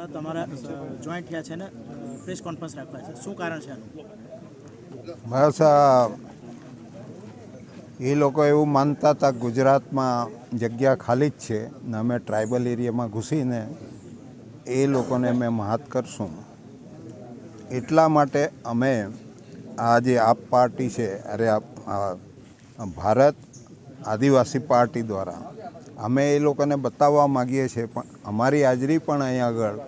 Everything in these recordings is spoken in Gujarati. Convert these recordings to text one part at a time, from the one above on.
દ્વારા તમારા જોઈન્ટ થયા છે ને પ્રેસ કોન્ફરન્સ રાખવા છે. શું કારણ છે આનું? બસ એ લોકો એવું માનતા હતા ગુજરાતમાં જગ્યા ખાલી જ છે ને અમે ટ્રાઇબલ એરિયામાં ઘૂસીને એ લોકોને અમે મહાત કરશું. એટલા માટે અમે આ જે આપ પાર્ટી છે, અરે આ ભારત આદિવાસી પાર્ટી દ્વારા અમે એ લોકોને બતાવવા માગીએ છીએ પણ અમારી હાજરી પણ અહીં આગળ.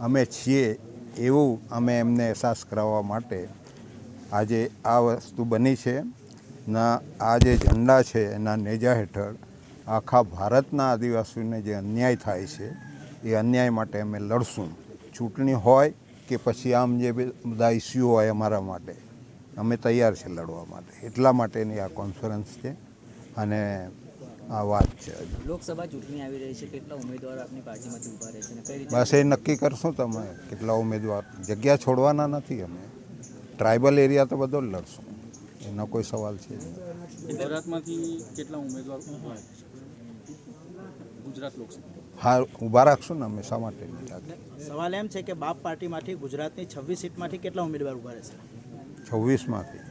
અમે છીએ એવું અમે એમને અહેસાસ કરાવવા માટે. આજે આ વસ્તુ બની છે. ના, આ જે ઝંડા છે એના નેજા હેઠળ આખા ભારતના આદિવાસીઓને જે અન્યાય થાય છે, એ અન્યાય માટે અમે લડશું. ચૂંટણી હોય કે પછી આમ જે બધા ઇસ્યુ હોય અમારા માટે, અમે તૈયાર છે લડવા માટે. એટલા માટેની આ કોન્ફરન્સ છે. અને આ વાત છે. હજુ લોકસભા ચૂંટણી આવી રહી છે કેટલા ઉમેદવારો આપની પાર્ટીમાંથી ઊભા રહેશે અને કઈ રીતે બસ એ નક્કી કરશું તમે કેટલા ઉમેદવાર. જગ્યા છોડવાના નથી અમે. ટ્રાઇબલ એરિયા તો બધો જ લડશું. એનો કોઈ સવાલ છે જ નહીં. ગુજરાતમાંથી કેટલા ઉમેદવાર ઊભા છે? ગુજરાત લોકસભા. હા ઊભા રાખશું ને અમે શા માટે નહીં રાખીએ? સવાલ એમ છે કે બાપ પાર્ટીમાંથી ગુજરાતની છવ્વીસ સીટમાંથી કેટલા ઉમેદવાર ઊભા રહેશે છવ્વીસમાંથી.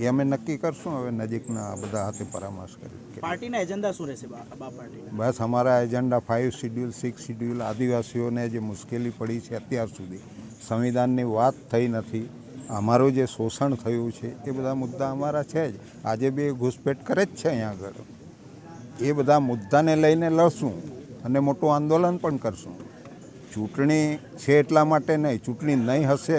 એ અમે નક્કી કરશું હવે નજીકના બધા હાથે પરામર્શ કરી પાર્ટીના એજન્ડા શું રહેશે બસ અમારા agenda five schedule six schedule આદિવાસીઓને જે મુશ્કેલી પડી છે અત્યાર સુધી સંવિધાનની વાત થઈ નથી અમારું જે શોષણ થયું છે એ બધા મુદ્દા અમારા છે જ. આજે બી ઘૂસપેટ કરે જ છે અહીંયા આગળ. એ બધા મુદ્દાને લઈને લડશું અને મોટું આંદોલન પણ કરશું. ચૂંટણી છે એટલા માટે નહીં ચૂંટણી નહીં હશે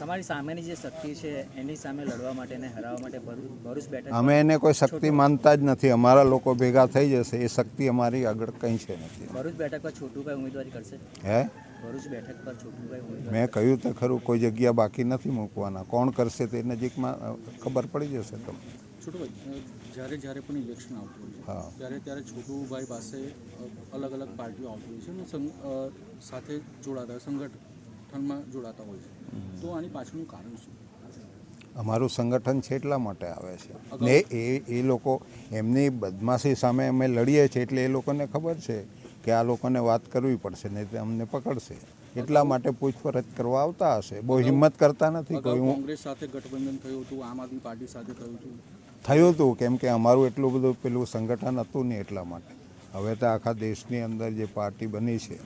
તમારી સામેની જે શક્તિ છે એની સામે લડવા માટે અને હરાવવા માટે ભરૂ- ભરૂચ બેઠક અમે એને કોઈ શક્તિ માનતા જ નથી. અમારા લોકો ભેગા થઈ જશે. એ શક્તિ અમારી આગળ કંઈ છે નથી. ભરૂચ બેઠક પર છોટુભાઈ ઉમેદવારી કરશે? હે? ભરૂચ બેઠક પર છોટુભાઈ મેં કહ્યું તો ખરું કોઈ જગ્યા બાકી નથી મૂકવાના. કોણ કરશે તે નજીકમાં ખબર પડી જશે તમને. છોટુભાઈ જ્યારે જ્યારે પણ ઇલેક્શન આવતું હોય. ત્યારે ત્યારે છોટુભાઈ પાસે અલગ અલગ પાર્ટીઓ આવતી હોય છે અને સાથે જોડાતા સંગઠનમાં જોડાતા હોય છે. તો આની પાછળનું કારણ શું? અમારું સંગઠન છે એટલા માટે આવે છે. ને એ એ લોકો એમની બદમાશી સામે અમે લડીએ છીએ એટલે એ લોકોને ખબર છે કે આ લોકોને વાત કરવી પડશે નહીં તો અમને પકડશે. એટલા માટે પૂછપરછ કરવા આવતા હશે. બહુ હિંમત કરતા નથી કોઈ હું કોંગ્રેસ સાથે ગઠબંધન થયું હતું આમ આદમી પાર્ટી સાથે થયું હતું? થયું હતું કેમ કે અમારું એટલું બધું પેલું સંગઠન હતું નહીં એટલા માટે. હવે તો આખા દેશની અંદર જે પાર્ટી બની છે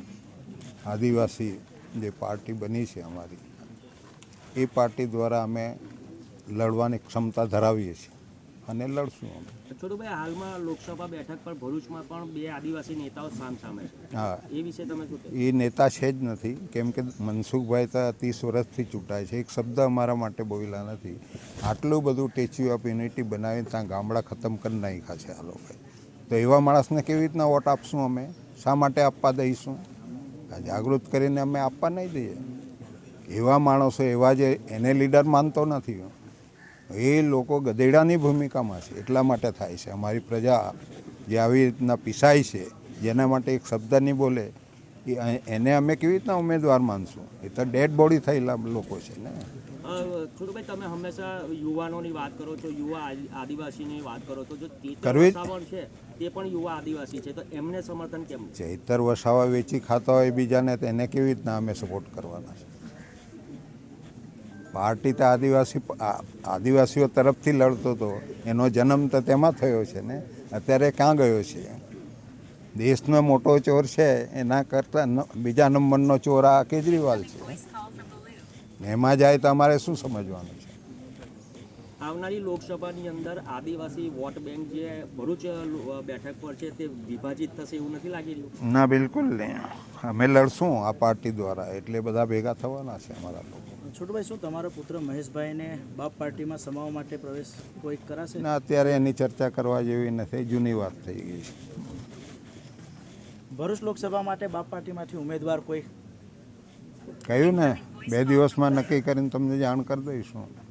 આદિવાસી જે પાર્ટી બની છે અમારી એ પાર્ટી દ્વારા અમે લડવાની ક્ષમતા ધરાવીએ છીએ અને લડશું અમે. છોટુભાઈ હાલમાં લોકસભા બેઠક પર ભરૂચમાં પણ બે આદિવાસી નેતાઓ સામ સામે છે. હા. એ વિશે તમે શું એ નેતા છે જ નથી કેમ કે મનસુખભાઈ તો ત્રીસ વર્ષથી ચૂંટાય છે એક શબ્દ અમારા માટે બોલેલા નથી. આટલું બધું ટેચ્યુ ઓફ યુનિટી બનાવીને ત્યાં ગામડા ખતમ કરી નાખ્યા છે આ લોકોએ. તો એવા માણસને કેવી રીતના વોટ આપશું અમે? શા માટે આપવા દઈશું? જાગૃત કરીને અમે આપવા નહીં દઈએ. એવા માણસો, એવા જે એને લીડર માનતો નથી. એ લોકો ગધેડાની ભૂમિકામાં છે, એટલા માટે થાય છે. અમારી પ્રજા જે આવી રીતના પીસાય છે, જેના માટે એક શબ્દ નહીં બોલે એને અમે કેવી રીતના ઉમેદવાર માનશું? એ તો ડેડ બોડી થયેલા લોકો છે ને. અ, છોટુભાઈ તમે હંમેશા યુવાનોની વાત કરો છો યુવા આદિવાસીની વાત કરો છો. જો કરવી છે તે પણ યુવા આદિવાસી છે તો એમને સમર્થન કેમ? ચૈતર વસાવા વેચી ખાતા હોય બીજાને તો એને કેવી રીતના અમે સપોર્ટ કરવાના છે? પાર્ટી તો આદિવાસી આદિવાસીઓ તરફથી લડતો હતો એનો જન્મ તો તેમાં થયો છે ને? અત્યારે ક્યાં ગયો છે? દેશનો મોટો ચોર છે એના કરતાં બીજા નંબરનો ચોર આ કેજરીવાલ છે. એમાં જાય તો અમારે શું સમજવાનું છે? આવનારી લોકસભાની અંદર આદિવાસી વોટ બેંક જે ભરૂચ બેઠક પર છે તે વિભાજિત થશે એવું નથી લાગી રહ્યું? ના બિલકુલ નહીં. અમે લડશું આ પાર્ટી દ્વારા. એટલે બધા ભેગા થવાના છે અમારા લોકો. છોટુભાઈ શું તમારો પુત્ર મહેશભાઈને બાપ પાર્ટીમાં સમાવવા માટે પ્રવેશ કોઈ કરાશે? ના અત્યારે એની ચર્ચા કરવા જેવી નથી. જૂની વાત થઈ ગઈ છે. ભરૂચ લોકસભા માટે બાપ પાર્ટીમાંથી ઉમેદવાર કોઈ? કહ્યું ને? બે દિવસમાં નક્કી કરીને તમને જાણ કરી દઈશું.